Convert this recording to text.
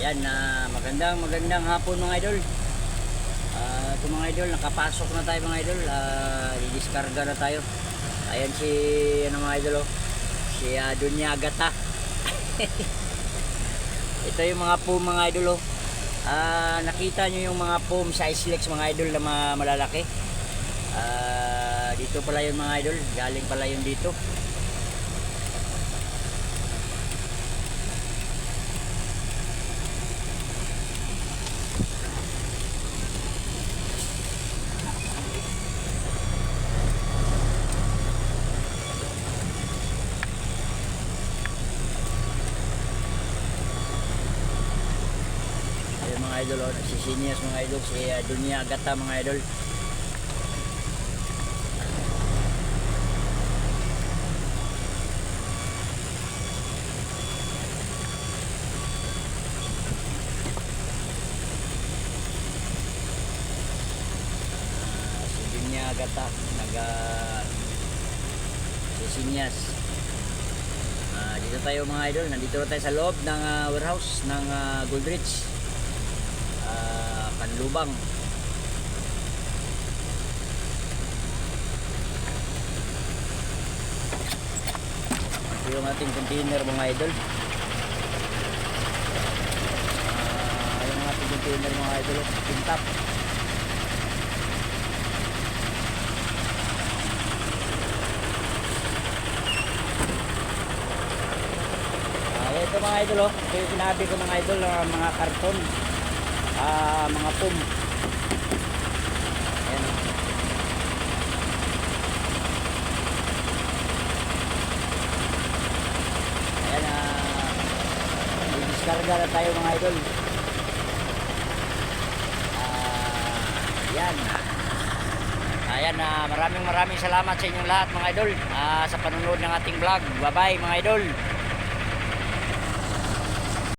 Ayan, na magandang magandang hapon mga idol. Ah, ito mga idol, nakapasok na tayo mga idol. Ah, didiskarga na tayo. Ayan si ano mga idol oh. Si uh, Dunya Agata. ito yung mga foam mga idol oh. Ah, nakita nyo yung mga foam sa Islex mga idol na ma- malalaki. Ah, dito pala yung mga idol, galing pala yung dito. Mga idol, oh, si mga idol, si uh, Dunya Agata mga idol. Ah, Agata, naga si Seniors. Ah, dito tayo mga idol, nandito na tayo sa loob ng ah, warehouse ng ah, Goldrich. Ah, Kanlubang. Ito yung ating container mga idol. Ah, yung ating container mga idol, pintap. Ah, ito mga idol oh. Ito yung sinabi ko mga idol, ah, mga karton. Ah, mga pum. Ayan. Ayan ah. Didiskarga na tayo mga idol. Ah, yan. Ayan, ah, maraming maraming salamat sa inyong lahat mga idol ah, sa panonood ng ating vlog. Bye-bye mga idol.